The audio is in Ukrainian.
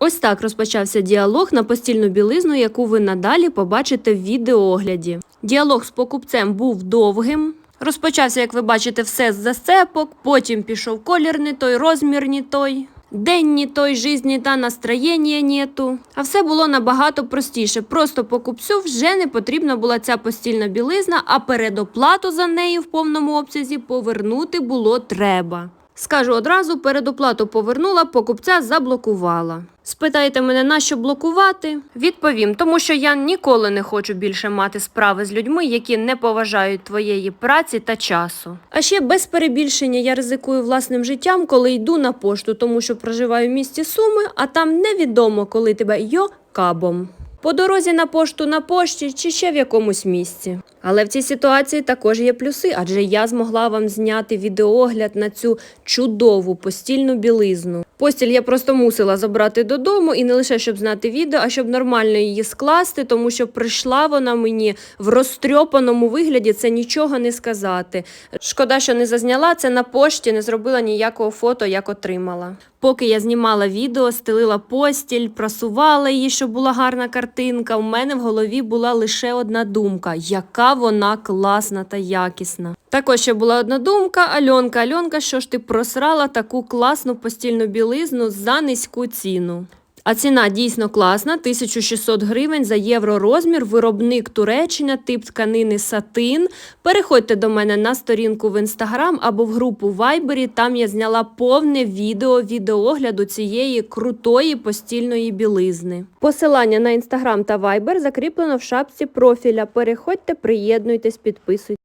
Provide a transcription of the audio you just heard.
Ось так розпочався діалог на постільну білизну, яку ви надалі побачите в відеоогляді. Діалог з покупцем був довгим. Розпочався, як ви бачите, все з зацепок, потім пішов колір не той, розмір не той. День не той, жизни та настроєння нету. А все було набагато простіше. Просто покупцю вже не потрібна була ця постільна білизна, а передоплату за неї в повному обсязі повернути було треба. Скажу одразу, передоплату повернула, покупця заблокувала. Спитаєте мене, на що блокувати? Відповім, тому що я ніколи не хочу більше мати справи з людьми, які не поважають твоєї праці та часу. А ще без перебільшення я ризикую власним життям, коли йду на пошту, тому що проживаю в місті Суми, а там невідомо, коли тебе йо кабом. По дорозі на пошту на пошті чи ще в якомусь місці. Але в цій ситуації також є плюси, адже я змогла вам зняти відеогляд на цю чудову постільну білизну. Постіль я просто мусила забрати додому і не лише щоб знати відео, а щоб нормально її скласти, тому що прийшла вона мені в розтрьопаному вигляді. Це нічого не сказати. Шкода, що не зазняла це на пошті, не зробила ніякого фото, як отримала. Поки я знімала відео, стелила постіль, прасувала її, щоб була гарна картинка. У мене в голові була лише одна думка: яка вона класна та якісна. Також ще була одна думка: Альонка, Альонка, що ж ти просрала таку класну постільну білизну за низьку ціну. А ціна дійсно класна 1600 гривень за євро розмір, виробник Туреччина, тип тканини сатин. Переходьте до мене на сторінку в інстаграм або в групу Вайбері. Там я зняла повне відео відеогляду цієї крутої постільної білизни. Посилання на інстаграм та вайбер закріплено в шапці профіля. Переходьте, приєднуйтесь, підписуйтесь.